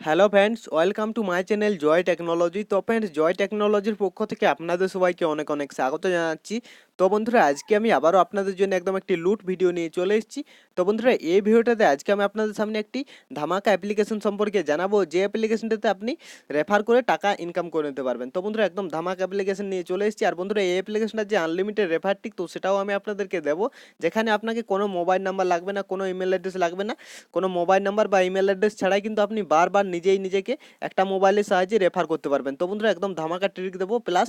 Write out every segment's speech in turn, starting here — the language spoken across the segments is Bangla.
Hello friends welcome to my channel Joy technology তো ফ্রেন্ডস জয় টেকনোলজির পক্ষ থেকে আপনাদের সবাইকে অনেক অনেক স্বাগত জানাচ্ছি। তো বন্ধুরা, আজকে আমি আবারও আপনাদের জন্য একদম একটি লুট ভিডিও নিয়ে চলে এসেছি। তো বন্ধুরা, এই ভিডিওটাতে আজকে আমি আপনাদের সামনে একটি ধামাকা অ্যাপ্লিকেশন সম্পর্কে জানাব। যে অ্যাপ্লিকেশনটাতে আপনি রেফার করে টাকা ইনকাম করে নিতে পারবেন। তো বন্ধুরা, একদম ধামাকা অ্যাপ্লিকেশন নিয়ে চলে এসেছি। আর বন্ধুরা, এই অ্যাপ্লিকেশনটা যে আনলিমিটেড রেফারটি তো সেটাও আমি আপনাদেরকে দেবো। যেখানে আপনাকে কোনো মোবাইল নাম্বার লাগবে না, কোনো ইমেল অ্যাড্রেস লাগবে না। কোনো মোবাইল নাম্বার বা ইমেল অ্যাড্রেস ছাড়াই কিন্তু আপনি বারবার নিজেই নিজেকে একটা মোবাইলের সাহায্যে রেফার করতে পারবেন। তো বন্ধুরা, একদম ধামাকা ট্রিক দেবো। প্লাস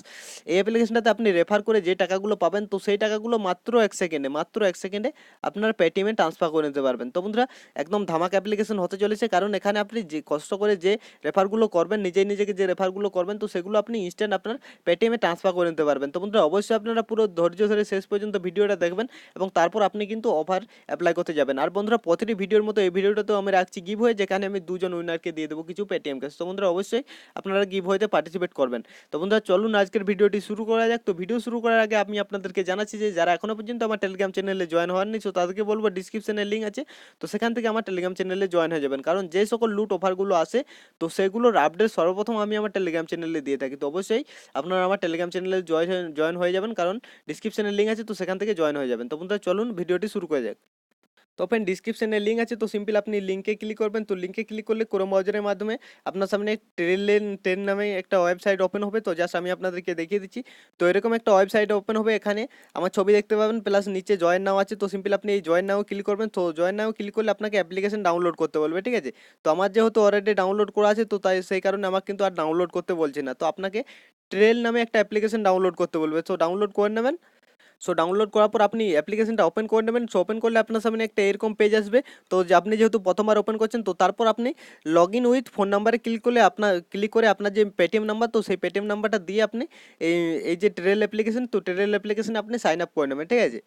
এই অ্যাপ্লিকেশনটাতে আপনি রেফার করে যে টাকাগুলো পাবেন তো সেই টাকাগুলো মাত্র এক সেকেন্ডে মাত্র এক সেকেন্ডে আপনার পেটিএমে ট্রান্সফার করে নিতে পারবেন। তো বন্ধুরা, একদম ধামাক অ্যাপ্লিকেশন হতে চলেছে। কারণ এখানে আপনি যে কষ্ট করে যে রেফারগুলো করবেন, নিজেই নিজেকে যে রেফারগুলো করবেন, তো সেগুলো আপনি ইনস্ট্যান্ট আপনার পেটিএমে ট্রান্সফার করে নিতে পারবেন। তো বন্ধুরা, অবশ্যই আপনারা পুরো ধৈর্য ধরে শেষ পর্যন্ত ভিডিওটা দেখবেন এবং তারপর আপনি কিন্তু অফার অ্যাপ্লাই করতে যাবেন। আর বন্ধুরা, প্রতিটি ভিডিওর মতো এই ভিডিওটাতেও আমি রাখছি গিভ হয়ে যেখানে আমি দুজন উইনারকে দিয়ে দেবো কিছু পেটিএম ক্যাশ তো বন্ধুরা, অবশ্যই আপনারা গিভ হয়েতে পার্টিসিপেট করবেন। তো বন্ধুরা, চলুন আজকের ভিডিওটি শুরু করা যাক। তো ভিডিও শুরু করার আগে আমি আপনাদেরকে জানাচ্ছি যে যারা এখনও পর্যন্ত আমার টেলিগ্রাম চ্যানেলে জয়েন হওয়ার নিচ্ছ তাদেরকে বলব ডিসক্রিপশনে লিঙ্ক আছে। তো সেখান থেকে আমার টেলিগ্রাম চ্যানেলে জয়েন হয়ে যাবেন। কারণ যে সকল লুট অফারগুলো আসে তো সেগুলোর আপডেট সর্বপ্রথম আমি আমার টেলিগ্রাম চ্যানেলে দিয়ে থাকি। তো অবশ্যই আপনারা আমার টেলিগ্রাম চ্যানেলে জয়েন জয়েন হয়ে যাবেন, কারণ ডিসক্রিপশনে লিঙ্ক আছে, তো সেখান থেকে জয়েন হয়ে যাবেন। তো বন্ধুরা, চলুন ভিডিওটি শুরু করে যাক। তো ওপেন ডিসক্রিপশনে লিঙ্ক আছে, তো সিম্পল আপনি লিঙ্কে ক্লিক করবেন। তো লিঙ্কে ক্লিক করলে ক্রোম ব্রাউজারের মাধ্যমে আপনার সামনে ট্রেন ট্রেন নামে একটা ওয়েবসাইট ওপেন হবে। তো জাস্ট আমি আপনাদেরকে দেখিয়ে দিচ্ছি। তো এরকম একটা ওয়েবসাইট ওপেন হবে এখানে। আমার ছবি দেখতে পাবেন প্লাস নিচে জয়েন নাও আছে। তো সিম্পল আপনি এই জয়েন নাও ক্লিক করবেন। তো জয়েন নাও ক্লিক করলে আপনাকে অ্যাপ্লিকেশন ডাউনলোড করতে বলবে, ঠিক আছে? তো আমার যেহেতু অলরেডি ডাউনলোড করা আছে, তো তাই সেই কারণে আমাকে কিন্তু আর ডাউনলোড করতে বলছে না। তো আপনাকে ট্রেল নামে একটা অ্যাপ্লিকেশন ডাউনলোড করতে বলবে। তো ডাউনলোড করে নেবেন। সো ডাউনলোড করার পর আপনি অ্যাপ্লিকেশনটা ওপেন করে নেবেন। সো ওপেন করলে আপনার সামনে একটা এরকম পেজ আসবে। তো আপনি যেহেতু প্রথমবার ওপেন করছেন, তো তারপর আপনি লগ ইন উইথ ফোন নাম্বারে ক্লিক করলে আপনার ক্লিক করে আপনার যে পেটিএম নাম্বার তো সেই পেটিএম নাম্বারটা দিয়ে আপনি এই এই যে ট্রেল অ্যাপ্লিকেশন তো ট্রেল অ্যাপ্লিকেশনে আপনি সাইন আপ করে নেবেন। ঠিক আছে?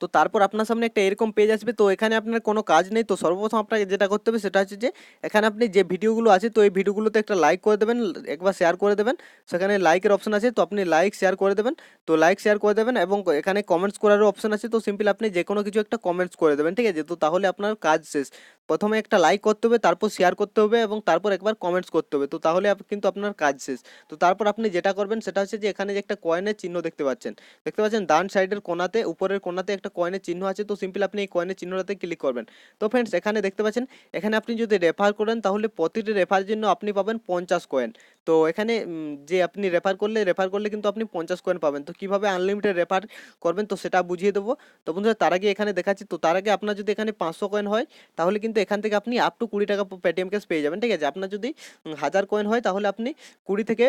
তো তারপর আপনার সামনে একটা এরকম পেজ আসবে, তো এখানে আপনার কোনো কাজ নেই, তো সর্বপ্রথম আপনাকে যেটা করতে হবে সেটা হচ্ছে যে, এখানে আপনি যে ভিডিওগুলো আছে, তো এই ভিডিওগুলোতে একটা লাইক করে দেবেন, একবার শেয়ার করে দেবেন। সেখানে লাইকের অপশন আছে, তো আপনি লাইক শেয়ার করে দেবেন। তো লাইক শেয়ার করে দেবেন এবং এখানে কমেন্টস করারও অপশন আছে, তো সিম্পল আপনি যে কোনো কিছু একটা কমেন্টস করে দেবেন, ঠিক আছে? তো তাহলে আপনার কাজ শেষ। প্রথমে একটা লাইক করতে হবে, তারপর শেয়ার করতে হবে এবং তারপর একবার কমেন্টস করতে হবে, তো তাহলে কিন্তু আপনার কাজ শেষ। তো তারপর আপনি যেটা করবেন, সেটা হচ্ছে যে, এখানে যে একটা কয়েনের চিহ্ন দেখতে পাচ্ছেন। দেখতে পাচ্ছেন, ডান সাইডের কোনাতে, উপরের কোনাতে একটা কয়েনের চিহ্ন আছে, তো সিম্পল আপনি এই কয়েনের চিহ্নটাতে ক্লিক করবেন। তো ফ্রেন্ডস এখানে দেখতে পাচ্ছেন, এখানে আপনি যদি রেফার করেন, তাহলে প্রতিটি রেফারের জন্য আপনি পাবেন পঞ্চাশ কয়েন তো এখানে যে আপনি রেফার করলে রেফার করলে কিন্তু আপনি পঞ্চাশ কয়েন পাবেন। তো কীভাবে আনলিমিটেড রেফার করবেন, তো সেটা বুঝিয়ে দেবো। তো বন্ধুরা, তার আগে এখানে দেখাচ্ছি, তো তার আগে আপনার যদি এখানে পাঁচশো কয়েন হয়, তাহলে কিন্তু এখান থেকে আপনি আপ টু কুড়ি টাকা পেটিএম ক্যাশ পেয়ে যাবেন, ঠিক আছে? আপনার যদি হাজার কয়েন হয়, তাহলে আপনি কুড়ি থেকে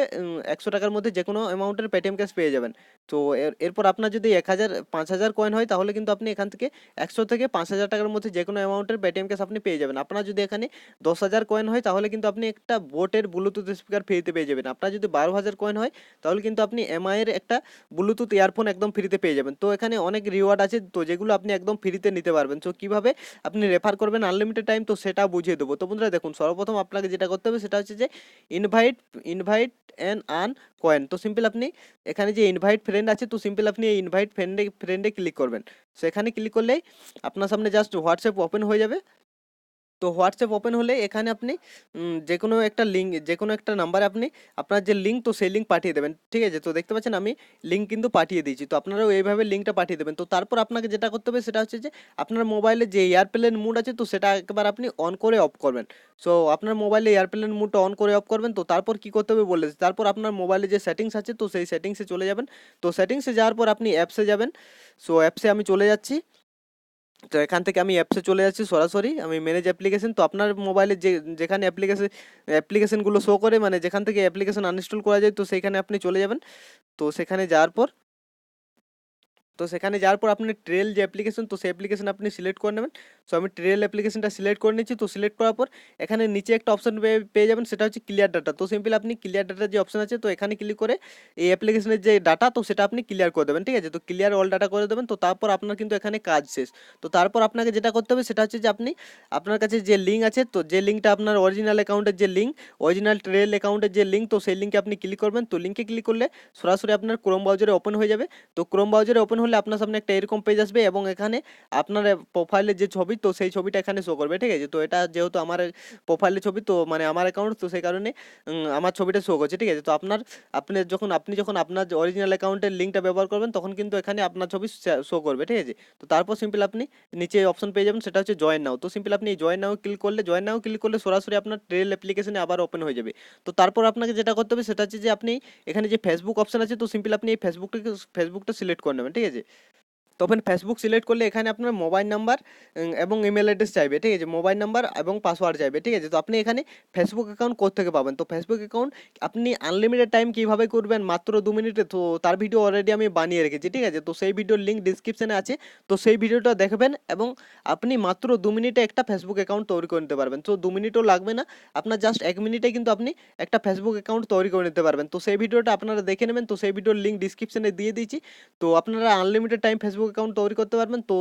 একশো টাকার মধ্যে যে কোনো অ্যামাউন্টের পেটিএম ক্যাশ পেয়ে যাবেন। তো এর- এরপর আপনার যদি এক হাজার, পাঁচ হাজার কয়েন হয়, তাহলে কিন্তু আপনি এখান থেকে একশো থেকে পাঁচ হাজার টাকার মধ্যে যে কোনো অ্যামাউন্টের পেটিএম ক্যাশ আপনি পেয়ে যাবেন। আপনার যদি এখানে দশ হাজার কয়েন হয়, তাহলে কিন্তু আপনি একটা বোটের ব্লুটুথ স্পিকার ফ্রিতে পেয়ে যাবেন। আপনার যদি বারো হাজার কয়েন হয়, তাহলে কিন্তু আপনি এমআইয়ের একটা ব্লুটুথ ইয়ারফোন একদম ফ্রিতে পেয়ে যাবেন। তো এখানে অনেক রিওয়ার্ড আছে, তো যেগুলো আপনি একদম ফ্রিতে নিতে পারবেন। তো কীভাবে আপনি রেফার করবেন আনলিমিটেড টাইম তো সেটা বুঝিয়ে দেবো। তো বন্ধুরা দেখুন, সর্বপ্রথম আপনাকে যেটা করতে হবে, সেটা হচ্ছে যে invite invite and earn coin তো সিম্পল আপনি এখানে যে ইনভাইট ফ্রেন্ড আছে, তো সিম্পল আপনি এই ইনভাইট ফ্রেন্ডে ফ্রেন্ডে ক্লিক করবেন। সেখানে ক্লিক করলেই আপনার সামনে জাস্ট হোয়াটসঅ্যাপ ওপেন হয়ে যাবে। তো হোয়াটসঅ্যাপ ওপেন হলে এখানে আপনি যে কোনো একটা লিঙ্ক যে কোনো একটা নাম্বারে আপনি আপনার যে লিঙ্ক, তো সেই লিঙ্ক পাঠিয়ে দেবেন, ঠিক আছে? তো দেখতে পাচ্ছেন আমি লিঙ্ক কিন্তু পাঠিয়ে দিয়েছি। তো আপনারাও এইভাবে লিঙ্কটা পাঠিয়ে দেবেন। তো তারপর আপনাকে যেটা করতে হবে সেটা হচ্ছে যে, আপনার মোবাইলে যে এয়ারপ্লেন মুড আছে, তো সেটা একবার আপনি অন করে অফ করবেন। সো আপনার মোবাইলে এয়ারপ্লেন মুডটা অন করে অফ করবেন, তো তারপর কি করতে হবে বলে তারপর আপনার মোবাইলে যে সেটিংস আছে, তো সেই সেটিংসে চলে যাবেন। তো সেটিংসে যাওয়ার পর আপনি অ্যাপসে যাবেন। সো অ্যাপসে আমি চলে যাচ্ছি। তো এখান থেকে আমি অ্যাপসে চলে যাচ্ছি সরাসরি, আমি ম্যানেজ অ্যাপ্লিকেশন তো আপনার মোবাইলে যে, যেখানে অ্যাপ্লিকেশন অ্যাপ্লিকেশনগুলো শো করে মানে যেখান থেকে অ্যাপ্লিকেশন আনইনস্টল করা যায়, তো সেইখানে আপনি চলে যাবেন। তো সেখানে যাওয়ার পর তো সেখানে যাওয়ার পর আপনি ট্রেল যে অ্যাপ্লিকেশন তো সেই অ্যাপ্লিকেশন আপনি সিলেক্ট করে নেবেন। সো আমি ট্রেল অ্যাপ্লিকেশনটা সিলেক্ট করে নিচ্ছি। তো সিলেক্ট করার পর এখানে নিচে একটা অপশন পেয়ে যাবেন, সেটা হচ্ছে ক্লিয়ার ডাটা তো সিম্পল আপনি ক্লিয়ার ডাটা যে অপশন আছে, তো এখানে ক্লিক করে এই অ্যাপ্লিকেশনের যে ডাটা তো সেটা আপনি ক্লিয়ার করে দেবেন, ঠিক আছে? তো ক্লিয়ার অল ডাটা করে দেবেন। তো তারপর আপনার কিন্তু এখানে কাজ শেষ। তো তারপর আপনাকে যেটা করতে হবে, সেটা হচ্ছে যে আপনি আপনার কাছে যে লিঙ্ক আছে, তো যে লিঙ্কটা আপনার অরিজিনাল অ্যাকাউন্টের যে লিঙ্ক অরিজিনাল ট্রেল অ্যাকাউন্টের যে লিঙ্ক তো সেই লিঙ্কে আপনি ক্লিক করবেন। তো লিঙ্কে ক্লিক করলে সরাসরি আপনার ক্রোম ব্রাউজারে ওপেন হয়ে যাবে। তো ক্রোম ব্রাউজারে ওপেন হলে আপনার সামনে একটা এরকম পেজ আসবে এবং এখানে আপনার প্রোফাইলের যে ছবি, তো সেই ছবিটা এখানে শো করবে, ঠিক আছে? তো এটা যেহেতু আমার প্রোফাইলের ছবি, তো মানে আমার অ্যাকাউন্ট তো সেই কারণে আমার ছবিটা শো করছে, ঠিক আছে? তো আপনার, আপনি যখন আপনি যখন আপনার অরিজিনাল অ্যাকাউন্টের লিঙ্কটা ব্যবহার করবেন, তখন কিন্তু এখানে আপনার ছবি শো করবে, ঠিক আছে? তো তারপর সিম্পল আপনি নিচে অপশন পেয়ে যাবেন, সেটা হচ্ছে জয়েন নাও তো সিম্পল আপনি জয়েন নাও ক্লিক করলে জয়েন নাও ক্লিক করলে সরাসরি আপনার ট্রেল অ্যাপ্লিকেশনে আবার ওপেন হয়ে যাবে। তো তারপর আপনাকে যেটা করতে হবে, সেটা হচ্ছে যে আপনি এখানে যে ফেসবুক অপশন আছে, তো সিম্পল আপনি এই ফেসবুকটাকে ফেসবুকটা সিলেক্ট করে নেবেন, ঠিক আছে? 始 তখন ফেসবুক সিলেক্ট করলে এখানে আপনার মোবাইল নাম্বার এবং ইমেল অ্যাড্রেস চাইবে, ঠিক আছে? মোবাইল নাম্বার এবং পাসওয়ার্ড চাইবে, ঠিক আছে? তো আপনি এখানে ফেসবুক অ্যাকাউন্ট থেকে পাবেন? তো ফেসবুক অ্যাকাউন্ট আপনি আনলিমিটেড টাইম কীভাবে করবেন? মাত্র দু মিনিটে, তো তার ভিডিও অলরেডি আমি বানিয়ে রেখেছি, ঠিক আছে? তো সেই ভিডিওর লিঙ্ক ডিসক্রিপশানে আছে, তো সেই ভিডিওটা দেখবেন এবং আপনি মাত্র দু মিনিটে একটা ফেসবুক অ্যাকাউন্ট তৈরি করে নিতে পারবেন। তো দু মিনিটও লাগবে না, আপনার জাস্ট এক মিনিটে কিন্তু আপনি একটা ফেসবুক অ্যাকাউন্ট তৈরি করে নিতে পারবেন। তো সেই ভিডিওটা আপনারা দেখে নেবেন, তো সেই ভিডিওর লিঙ্ক ডিসক্রিপশানে দিয়ে দিয়েছি। তো আপনারা আনলিমিটেড টাইম ফেসবুক অ্যাকাউন্ট তৈরি করতে পারবেন। তো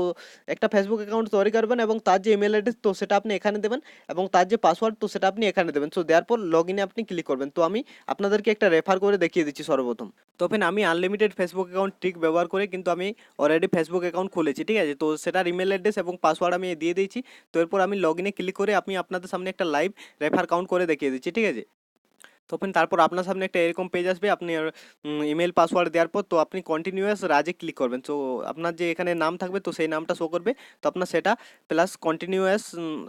একটা ফেসবুক অ্যাকাউন্ট তৈরি করবেন এবং তার যে ইমেল অ্যাড্রেস তো সেটা আপনি এখানে দেবেন এবং তার যে পাসওয়ার্ড তো সেটা আপনি এখানে দেবেন। সো দেওয়ার পর লগ ইনে আপনি ক্লিক করবেন। তো আমি আপনাদেরকে একটা রেফার করে দেখিয়ে দিচ্ছি সর্বপ্রথম। তো তখন আমি আনলিমিটেড ফেসবুক অ্যাকাউন্ট ট্রিক ব্যবহার করে কিন্তু আমি অলরেডি ফেসবুক অ্যাকাউন্ট খুলেছি, ঠিক আছে? তো সেটার ইমেল অ্যাড্রেস এবং পাসওয়ার্ড আমি দিয়ে দিয়েছি। তো এরপর আমি লগ ইনে ক্লিক করে আমি আপনাদের সামনে একটা লাইভ রেফার কাউন্ট করে দেখিয়ে দিচ্ছি, ঠিক আছে? তখন তারপর আপনার সামনে একটা এরকম পেজ আসবে, আপনি ইমেল পাসওয়ার্ড দেওয়ার পর তো আপনি কন্টিনিউয়াস রাজে ক্লিক করবেন। তো আপনার যে এখানে নাম থাকবে তো সেই নামটা শো করবে। তো আপনার সেটা প্লাস কন্টিনিউয়াস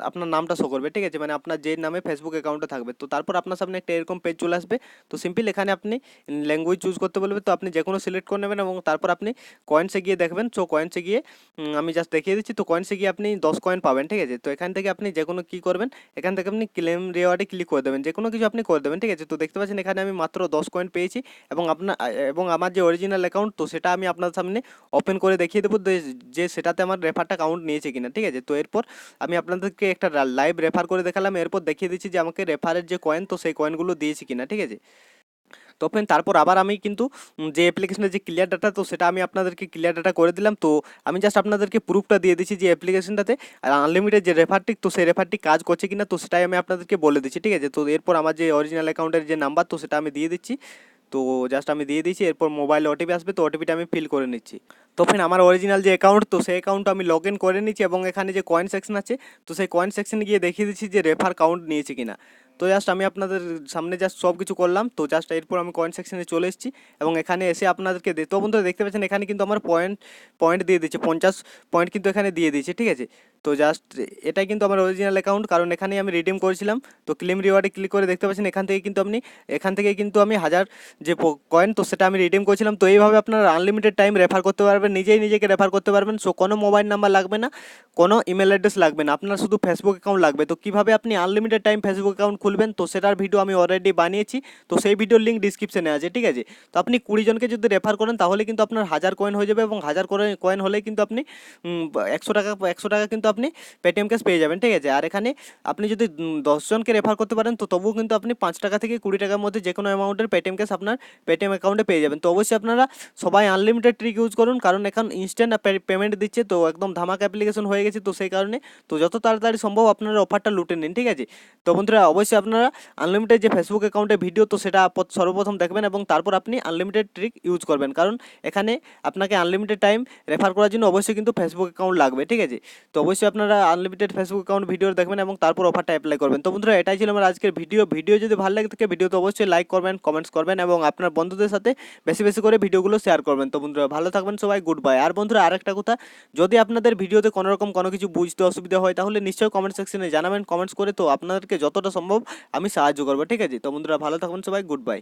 আপনার নামটা শো করবে, ঠিক আছে? মানে আপনার যে নামে ফেসবুক অ্যাকাউন্টে থাকবে। তো তারপর আপনার সামনে একটা এরকম পেজ চলে আসবে। তো সিম্পল এখানে আপনি ল্যাঙ্গুয়েজ চুজ করতে বলবে তো আপনি যে কোনো সিলেক্ট করে নেবেন এবং তারপর আপনি কয়েন্সে গিয়ে দেখবেন। সো কয়েন্সে গিয়ে আমি জাস্ট দেখিয়ে দিচ্ছি। তো কয়েন্সে গিয়ে আপনি দশ কয়েন পাবেন, ঠিক আছে? তো এখান থেকে আপনি যে কোনো কী করবেন? এখান থেকে আপনি ক্লেম রেওয়ার্ডে ক্লিক করে দেবেন। যে কোনো কিছু আপনি করে দেবেন, ঠিক আছে? তো দেখতে পাচ্ছেন, এখানে আমি মাত্র দশ কয়েন পেয়েছি এবং আপনার এবং আমার যে অরিজিনাল অ্যাকাউন্ট তো সেটা আমি আপনার সামনে ওপেন করে দেখিয়ে দেবো যে- সেটাতে আমার রেফারটা কাউন্ট নিয়েছে কিনা, ঠিক আছে? তো এরপর আমি আপনাদেরকে একটা লাইভ রেফার করে দেখালাম। এরপর দেখিয়ে দিচ্ছি যে আমাকে রেফারের যে কয়েন তো সেই কয়েনগুলো দিয়েছি কিনা, ঠিক আছে? তখন তারপর আবার আমি কিন্তু যে অ্যাপ্লিকেশনের যে ক্লিয়ার ডাটা তো সেটা আমি আপনাদেরকে ক্লিয়ার ডাটা করে দিলাম। তো আমি জাস্ট আপনাদেরকে প্রুফটা দিয়ে দিচ্ছি যে অ্যাপ্লিকেশনটাতে আনলিমিটেড যে রেফারটি তো সেই রেফারটি কাজ করছে কিনা, তো সেটাই আমি আপনাদেরকে বলে দিচ্ছি, ঠিক আছে? তো এরপর আমার যে অরিজিনাল অ্যাকাউন্টের যে নাম্বার তো সেটা আমি দিয়ে দিচ্ছি। তো জাস্ট আমি দিয়ে দিয়েছি, এরপর মোবাইলে ওটিপি আসবে, তো ওটিপিটা আমি ফিল করে নিচ্ছি। তখন আমার অরিজিনাল যে অ্যাকাউন্ট তো সেই অ্যাকাউন্ট আমি লগ ইন করে নিচ্ছি এবং এখানে যে কয়েন সেকশন আছে, তো সেই কয়েন সেকশনে গিয়ে দেখিয়ে দিচ্ছি যে রেফার কাউন্ট নিয়েছে কিনা। তো জাস্ট আমি আপনাদের সামনে জাস্ট সব কিছু করলাম, তো জাস্ট এরপর আমি কয়েন সেকশনে চলে এসেছি এবং এখানে এসে আপনাদেরকে তো বন্ধুরা দেখতে পাচ্ছেন, এখানে কিন্তু আমার পয়েন্ট পয়েন্ট দিয়ে দিচ্ছে, পঞ্চাশ পয়েন্ট কিন্তু এখানে দিয়ে দিয়েছে, ঠিক আছে? তো জাস্ট এটাই কিন্তু আমার অরিজিনাল অ্যাকাউন্ট কারণ এখানেই আমি রিডিম করেছিলাম। তো ক্লেম রিওয়ার্ডে ক্লিক করে দেখতে পাচ্ছেন, এখান থেকে কিন্তু আপনি এখান থেকে কিন্তু আমি হাজার যে কয়েন তো সেটা আমি রিডিম করেছিলাম। তো এইভাবে আপনারা আনলিমিটেড টাইম রেফার করতে পারবেন। নিজেই নিজেকে রেফার করতে পারবেন। সো কোনো মোবাইল নাম্বার লাগবে না, কোনো ইমেল অ্যাড্রেস লাগবে না। আপনার শুধু ফেসবুক অ্যাকাউন্ট লাগবে। তো কীভাবে আপনি আনলিমিটেড টাইম ফেসবুক অ্যাকাউন্ট খুলবেন? তো সেটার ভিডিও আমি অলরেডি বানিয়েছি। তো সেই ভিডিওর লিঙ্ক ডিসক্রিপশনে আছে, ঠিক আছে? তো আপনি কুড়ি জনকে যদি রেফার করেন, তাহলে কিন্তু আপনার হাজার কয়েন হয়ে যাবে এবং হাজার কয়েন হলে কিন্তু আপনি একশো টাকা একশো টাকা কিন্তু আপনি পেটিএম ক্যাশ পেয়ে যাবেন, ঠিক আছে? আর এখানে আপনি যদি দশজনকে রেফার করতে পারেন, তো তবুও কিন্তু আপনি পাঁচ টাকা থেকে কুড়ি টাকার মধ্যে যে কোনো অ্যামাউন্টের পেটিএম ক্যাশ আপনার পেটিএম অ্যাকাউন্টে পেয়ে যাবেন। তো অবশ্যই আপনারা সবাই আনলিমিটেড ট্রিক ইউজ করুন, কারণ এখন ইনস্ট্যান্ট পেমেন্ট দিচ্ছে, তো একদম ধামাক অ্যাপ্লিকেশন হয়ে গেছে, তো সেই কারণে, তো যত তাড়াতাড়ি সম্ভব আপনারা অফারটা লুটে নিন, ঠিক আছে? তো বন্ধুরা, অবশ্যই আপনারা আনলিমিটেড যে ফেসবুক অ্যাকাউন্টে ভিডিও তো সেটা সর্বপ্রথম দেখবেন এবং তারপর আপনি আনলিমিটেড ট্রিক ইউজ করবেন। কারণ এখানে আপনাকে আনলিমিটেড টাইম রেফার করার জন্য অবশ্যই কিন্তু ফেসবুক অ্যাকাউন্ট লাগবে, ঠিক আছে? তো অবশ্যই আপনারা আনলিমিটেড ফেসবুক অ্যাকাউন্ট ভিডিও দেখবেন এবং তারপর অফারটা অ্যাপ্লাই করবেন। তো বন্ধুরা, এটাই ছিল আমার আজকের ভিডিও ভিডিও যদি ভালো লাগে থাকে ভিডিওতে অবশ্যই লাইক করবেন কমেন্টস করবেন এবং আপনার বন্ধুদের সাথে বেশি বেশি করে ভিডিওগুলো শেয়ার করবেন। তো বন্ধুরা, ভালো থাকবেন সবাই গুড বাই আর বন্ধুরা, আরেকটা কথা, যদি আপনাদের ভিডিওতে কোনো রকম কোনো কিছু বুঝতে অসুবিধা হয়, তাহলে নিশ্চয়ই কমেন্ট সেকশনে জানাবেন কমেন্টস করে তো আপনাদেরকে যতটা সম্ভব আমি সাহায্য করব, ঠিক আছে? তো বন্ধুরা, ভালো থাকবেন সবাই গুড বাই